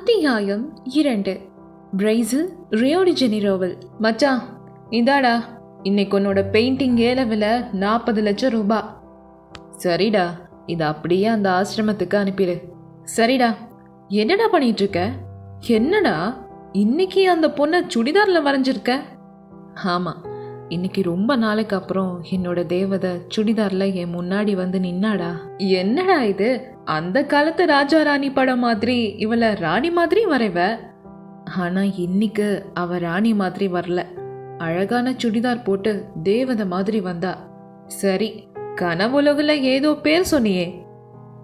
அத்தியாயம் இரண்டு. பிரேசில் ரியோடி ஜெனிரோவில் மச்சான் இதாடா இன்னைக்கு உன்னோட பெயிண்டிங் ஏலவில் நாற்பது லட்சம் ரூபாய் சரிடா இதை அப்படியே அந்த ஆசிரமத்துக்கு அனுப்பிடு. சரிடா என்னடா பண்ணிட்டு இருக்க என்னடா இன்னைக்கு அந்த பொண்ணை சுடிதாரில் வரைஞ்சிருக்க? ஆமாம் இன்னைக்கு ரொம்ப நாளைக்கு அப்புறம் என்னோட தேவதை சுடிதார்ல என் முன்னாடி வந்து நின்னாடா. என்னடா இது? அந்த காலத்து ராஜா ராணி படம் மாதிரி இவளை ராணி மாதிரி வரைவ? ஆனா இன்னைக்கு அவ ராணி மாதிரி வரல. அழகான சுடிதார் போட்டு தேவதை மாதிரி வந்தா. சரி கனவுலகுல ஏதோ பேர் சொன்னியே.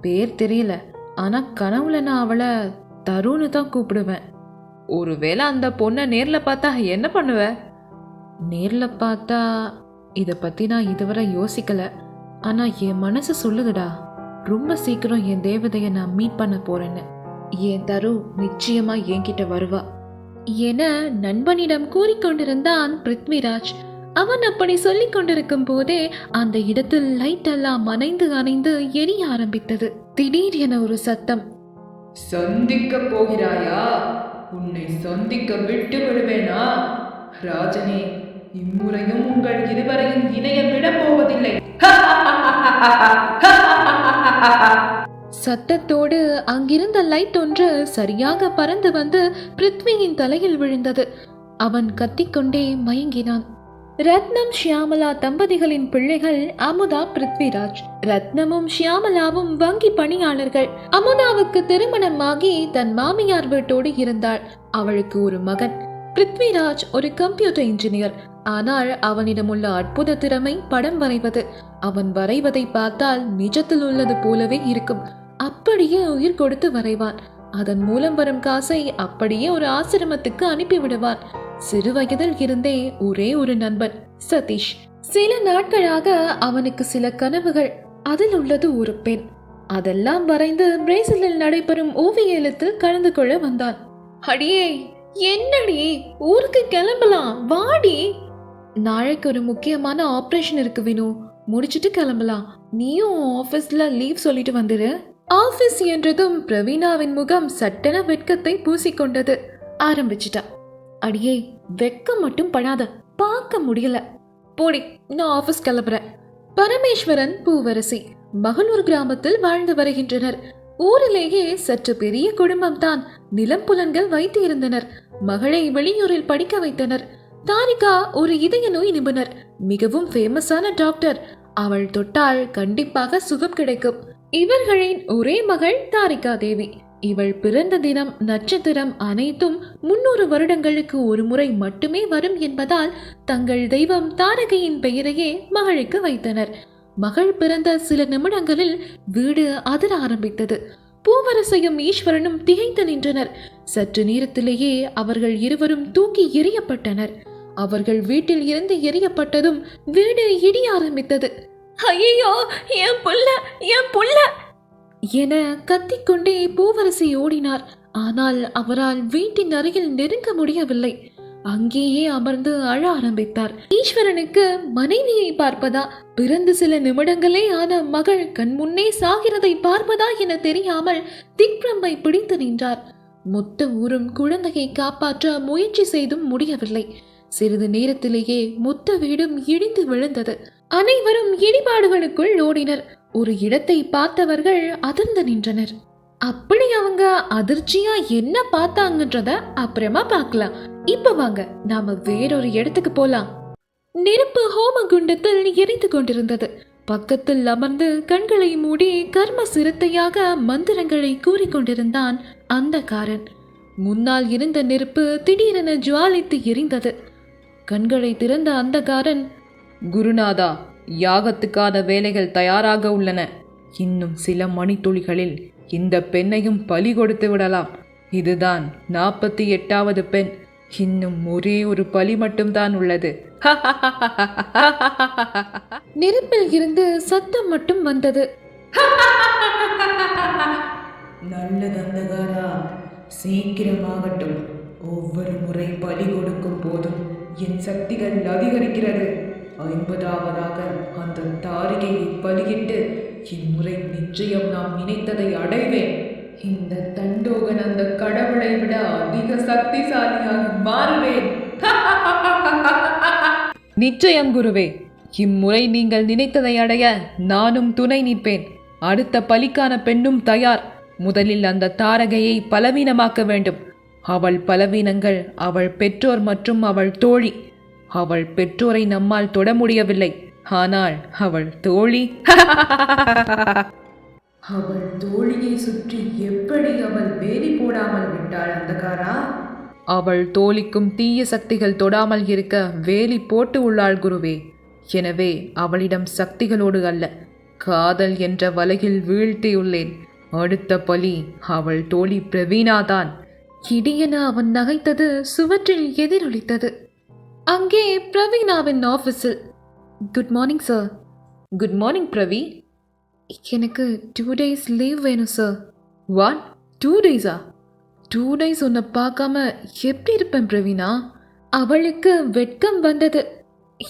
பேர் தெரியல. ஆனா கனவுல நான் அவளை தருன்னு தான் கூப்பிடுவேன். ஒருவேளை அந்த பொண்ணை நேரில் பார்த்தா என்ன பண்ணுவேன் நேரில் பார்த்தா இதை பற்றி நான் இதுவரை யோசிக்கலை. ஆனால் என் மனசு சொல்லுதுடா ரொம்ப சீக்கிரம் என் தேவதையை நான் மீட் பண்ண போறேன்னு. என் தரு நிச்சயமாக என்கிட்ட வருவா. என நண்பனிடம் கூறிக்கொண்டிருந்தான் பிருத்விராஜ். அவன் அப்படி சொல்லிக் கொண்டிருக்கும் போதே அந்த இடத்தில் லைட் எல்லாம் அணைந்து அணைந்து எரிய ஆரம்பித்தது. திடீர் என ஒரு சத்தம் சந்திக்க போகிறாயா? உன்னை சந்திக்க விட்டு விடுவேனா ராஜனே இம்முறையும் உங்கள் இருவரையும் இணையம் விடப்போவதில்லை சத்தத்தோடு அங்கிருந்த லைட் ஒன்று சரியாக பறந்து வந்து பிருத்வியின் தலையில் விழுந்தது. அவன் கத்திக்கொண்டே மயங்கினான். ரத்னம் ஷியாமலா தம்பதிகளின் பிள்ளைகள் அமுதா பிருத்விராஜ். ரத்னமும் ஷியாமலாவும் வங்கி பணியாளர்கள். அமுதாவுக்கு திருமணமாகி தன் மாமியார் வீட்டோடு இருந்தாள். அவளுக்கு ஒரு மகன். பிருத்விராஜ் ஒரு கம்ப்யூட்டர் இன்ஜினியர் ஆனால் அவனிடமுள்ள அற்புத திறமை படம் வரைவது. அவன் வரைவதை பார்த்தால் நிஜத்தில் உள்ளது போலவே இருக்கும். அப்படியே உயிர் கொடுத்து வரைவான். அதன் மூலம் வரும் காசை அப்படியே ஒரு ஆசிரமத்துக்கு அனுப்பி விடுவான் சிறு வயதில் இருந்தே ஒரே ஒரு நண்பன் சதீஷ். சில நாட்களாக அவனுக்கு சில கனவுகள். அதில் உள்ளது ஒரு பெண். அதெல்லாம் வரைந்து பிரேசிலில் நடைபெறும் ஓவிய எழுத்தில் கலந்து கொள்ள வந்தான். அடியே என்னடி? ஊருக்கு கிளம்பலாம். வாடி. நாளைக்கு ஒரு முக்கியமான ஆப்ரேஷன் இருக்கு வினு. முடிச்சிட்டு கிளம்பலாம். நீயும் ஆஃபீஸ்ல லீவ் சொல்லிட்டு வந்துரு. ஆஃபீஸ் என்றதும் பிரவீனாவின் முகம் சட்டென வெட்கத்தை பூசிக்கொண்டது. ஆரம்பிச்சிட்டா. அடியே வெட்கம் மட்டும் படாத. பார்க்க முடியல. போடி நான் ஆஃபீஸ் கிளம்புறேன். பரமேஸ்வரன் பூவரசி மகளூர் கிராமத்தில் வாழ்ந்து வருகின்றனர். ஊரிலேயே சற்று பெரிய குடும்பம்தான். நிலம் புலன்கள் வைத்து இருந்தனர் மகளை வெளியூரில் படிக்க வைத்தனர். தாரிகா ஒரு இதய நோய் நிபுணர் மிகவும் ஃபேமஸான டாக்டர் அவள் தொட்டால் கண்டிப்பாக சுகம் கிடைக்கும். இவர்களின் ஒரே மகள் தாரிகா தேவி. இவள் பிறந்த தினம் நட்சத்திரம் அனைத்தும் முன்னூறு வருடங்களுக்கு ஒரு முறை மட்டுமே வரும் என்பதால் தங்கள் தெய்வம் தாரகையின் பெயரையே மகளுக்கு வைத்தனர். மகள் பிறந்த சில நிமிடங்களில் வீடு அதிர ஆரம்பித்தது. பூவரசையும் ஈஸ்வரனும் திகைத்து நின்றனர். சற்று நேரத்திலேயே அவர்கள் இருவரும் தூக்கி எறியப்பட்டனர். அவர்கள் வீட்டில் இருந்து எரியப்பட்டதும் வீடு இடிய ஆரம்பித்தது. ஐயோ என் புள்ள என் புள்ள! என கத்திக்கொண்டே பூவரசி ஓடினார். ஆனால் அவரால் வீட்டின் அருகில் நெருங்க முடியவில்லை. அங்கேயே அமர்ந்து அழ ஆரம்பித்தார். ஈஸ்வரனுக்கு மனைவியை பார்ப்பதா? பிறந்து சில நிமிடங்களே ஆன மகள் கண் முன்னே சாகிறதை பார்ப்பதா என தெரியாமல் திக்ரம்பை பிடித்து நின்றார். மொத்த ஊரும் குழந்தையை காப்பாற்ற முயற்சி செய்தும் முடியவில்லை. சிறிது நேரத்திலேயே மொத்த வீடும் இடிந்து விழுந்தது. அனைவரும் இடிபாடுகளுக்குள் ஓடினர். ஒரு இடத்தை பார்த்தவர்கள் அதிர்ந்து நின்றனர். அப்படி அவங்க அதிர்ச்சியா என்ன பார்த்தாங்கன்றத அப்புறமா பார்க்கலாம். இப்ப வாங்க நாம வேறொரு இடத்துக்கு போலாம். நெருப்பு ஹோம குண்டத்தில் எரிந்து கொண்டிருந்தது. பக்கத்தில் அமர்ந்து கண்களை மூடி கர்ம சிறுத்தையாக மந்திரங்களை கூறிக்கொண்டிருந்தான் அந்த காரன். முன்னால் இருந்த நெருப்பு திடீரென ஜுவாலித்து எரிந்தது. கண்களை திறந்த அந்தகாரன் குருநாதா யாகத்துக்கான வேலைகள் தயாராக உள்ளன. இன்னும் சில மணித்துளிகளில் இந்த பெண்ணையும் பலி கொடுத்து விடலாம். இதுதான் நாற்பத்தி எட்டாவது பெண். இன்னும் ஒரே ஒரு பலி மட்டும்தான் உள்ளது. நெருப்பில் இருந்து சத்தம் மட்டும் வந்தது. நல்லது அந்தகாரா. சீக்கிரமாகட்டும். ஒவ்வொரு முறை பலி கொடுக்கும் போதும் என் சக்திகள் அதிகரிக்கிறது. ஐம்பதாவதாக அந்த தாரிகையை பலியிட்டு இம்முறை நிச்சயம் நாம் நினைத்ததை அடைவேன். இந்த தண்டோகன் அந்த கடவுளை விட அதிக சக்திசாலியாக மாறுவேன். நிச்சயம் குருவே இம்முறை நீங்கள் நினைத்ததை அடைய நானும் துணை நிற்பேன். அடுத்த பலிக்கான பெண்ணும் தயார். முதலில் அந்த தாரகையை பலவீனமாக்க வேண்டும். அவள் பலவீனங்கள் அவள் பெற்றோர் மற்றும் அவள் தோழி. அவள் பெற்றோரை நம்மால் தொட முடியவில்லை. ஆனால் அவள் தோழி. அவள் தோழியை சுற்றி எப்படி அவள் வேலி போடாமல் விட்டாள் அந்தகாரா அவள் தோழிக்கும் தீய சக்திகள் தொடாமல் இருக்க வேலி போட்டு உள்ளாள் குருவே. எனவே அவளிடம் சக்திகளோடு அல்ல காதல் என்ற வலையில் வீழ்த்தியுள்ளேன். அடுத்த பலி அவள் தோழி பிரவீனாதான் இடியென அவன் நகைத்தது சுவற்றில் எதிரொலித்தது. அங்கே பிரவீனாவின் ஆஃபீஸில் good morning sir good morning Pravi எனக்கு டூ டேஸ் லீவ் வேணும் சார் வாட் டூ டேஸா டூ டேஸ் உன்னை பார்க்காம எப்படி இருப்பேன் பிரவீனா அவளுக்கு வெட்கம் வந்தது.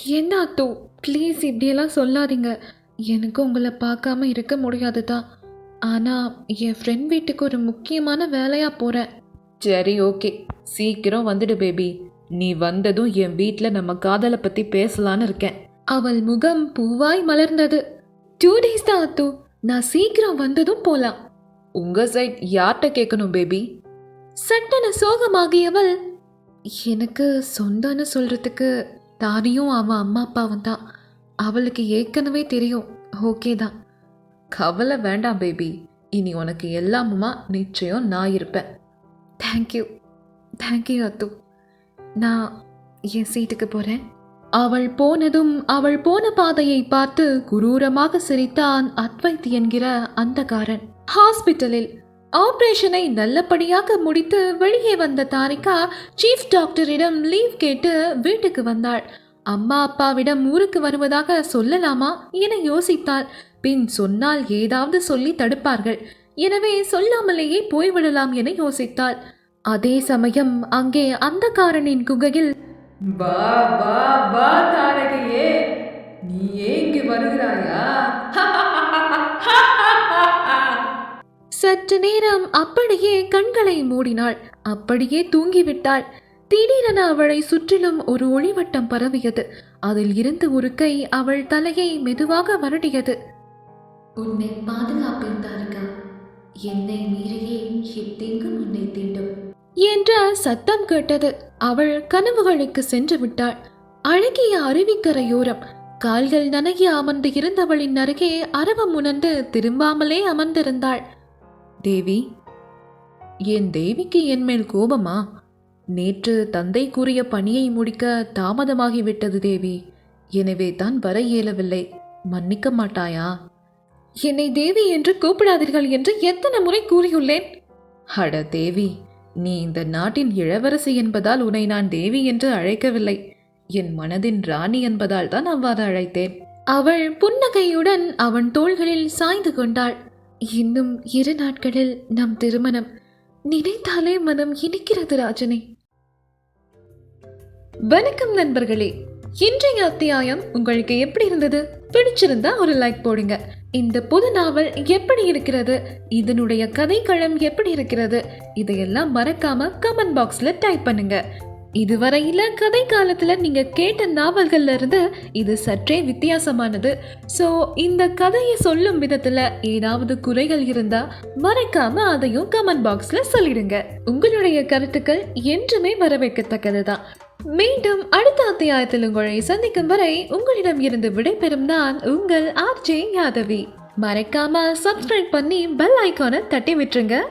என்ன அத்தோ ப்ளீஸ் இப்படியெல்லாம் சொல்லாதீங்க. எனக்கு உங்களை பார்க்காம இருக்க முடியாது தான் ஆனால் என் ஃப்ரெண்ட் வீட்டுக்கு ஒரு முக்கியமான வேலையாக போகிறேன் சரி ஓகே. சீக்கிரம் வந்துடு பேபி. நீ வந்ததும் என் வீட்டில் நம்ம காதலை பற்றி பேசலான்னு இருக்கேன். அவள் முகம் பூவாய் மலர்ந்தது. டூ டேஸ் தான் அத்தோ நான் சீக்கிரம் வந்ததும் போலாம். உங்கள் சைட் யார்கிட்ட கேட்கணும் பேபி? சட்டன சோகமாகியவள். எனக்கு சொந்தம்னு சொல்கிறதுக்கு தானியும் அவன் அம்மா அப்பாவும் தான். அவளுக்கு ஏற்கனவே தெரியும். ஓகே தான். கவலை வேண்டாம் பேபி. இனி உனக்கு எல்லாமுமா நிச்சயம் நான் இருப்பேன். தேங்க்யூ தேங்க்யூ அத்து நான் என் சீட்டுக்கு போகிறேன் அவள் போனதும் அவள் போன பாதையை பார்த்து குரூரமாக சிரித்தான் அத்வைத் என்கிற அந்தகாரன் ஹாஸ்பிட்டலில் ஆபரேஷனை நல்லபடியாக முடித்து வெளியே வந்த தாரிகா சீஃப் டாக்டரிடம் லீவ் கேட்டு வீட்டுக்கு வந்தாள். அம்மா அப்பாவிடம் ஊருக்கு வருவதாக சொல்லலாமா என யோசித்தாள். பின் சொன்னால் ஏதாவது சொல்லி தடுப்பார்கள். எனவே சொல்லாமலேயே போய்விடலாம் என யோசித்தாள். அதே சமயம் அங்கே அந்தகாரனின் குகையில் வா வா வா தாரகையே நீ ஏங்கி வருகிறாயா? சற்று நேரம் அப்படியே கண்களை மூடினாள். அப்படியே தூங்கிவிட்டாள். திடீரென அவளை சுற்றிலும் ஒரு ஒளிவட்டம் பரவியது. அதில் இருந்து ஒரு கை அவள் தலையை மெதுவாக வருடியது. உன்னை பாதுகாப்பேன் தாரிகா என்னை மீறியே எத்தெங்கும் உன்னை தீண்டும் என்ற சத்தம் கேட்டது. அவள் கனவுகளுக்கு சென்று விட்டாள். அழகிய அருவிக்கரையோரம். கால்கள் நனகி அமர்ந்து இருந்தவளின் அருகே அரவம் உணர்ந்து திரும்பாமலே அமர்ந்திருந்தாள். தேவி என் தேவிக்கு என் மேல் கோபமா? நேற்று தந்தை கூறிய பணியை முடிக்க தாமதமாகிவிட்டது தேவி. எனவே தான் வர இயலவில்லை. மன்னிக்க மாட்டாயா? என்னை தேவி என்று கூப்பிடாதீர்கள் என்று எத்தனை முறை கூறியுள்ளேன். அட தேவி நீ இந்த நாட்டின் இளவரசி என்பதால் உன்னை நான் தேவி என்று அழைக்கவில்லை. என் மனதின் ராணி என்பதால் தான் அவ்வாறு அழைத்தேன். அவள் புன்னகையுடன் அவன் தோள்களில் சாய்ந்து கொண்டாள். இன்னும் இரு நாட்களில் நம் திருமணம். நினைத்தாலே மனம் இனிக்கிறது ராஜனே. வணக்கம் நண்பர்களே. இன்றைய அத்தியாயம் உங்களுக்கு எப்படி இருந்தது? பிடிச்சிருந்தா ஒரு லைக் போடுங்க. இந்த புது நாவல் எப்படி இருக்கிறது? இதனுடைய கதைக்களம் எப்படி இருக்கிறது? இதையெல்லாம் மறக்காம கமெண்ட் பாக்ஸ்ல டைப் பண்ணுங்க. இதுவரையில கதை காலத்துல நீங்க கேட்ட நாவல்கள்ல இருந்து இது சற்றே வித்தியாசமானது. ஸோ இந்த கதையை சொல்லும் விதத்துல ஏதாவது குறைகள் இருந்தா மறக்காம அதையும் கமெண்ட் பாக்ஸ்ல சொல்லிடுங்க. உங்களுடைய கருத்துக்கள் என்றுமே வரவேற்கத்தக்கதுதான். மீண்டும் அடுத்த அத்தியாயத்தில் உங்களை சந்திக்கும் வரை உங்களிடம் இருந்து விடைபெறும் நான் உங்கள் ஆர்ஜே யாதவி. மறக்காம சப்ஸ்கிரைப் பண்ணி பெல் ஐக்கானை தட்டி விட்டுருங்க.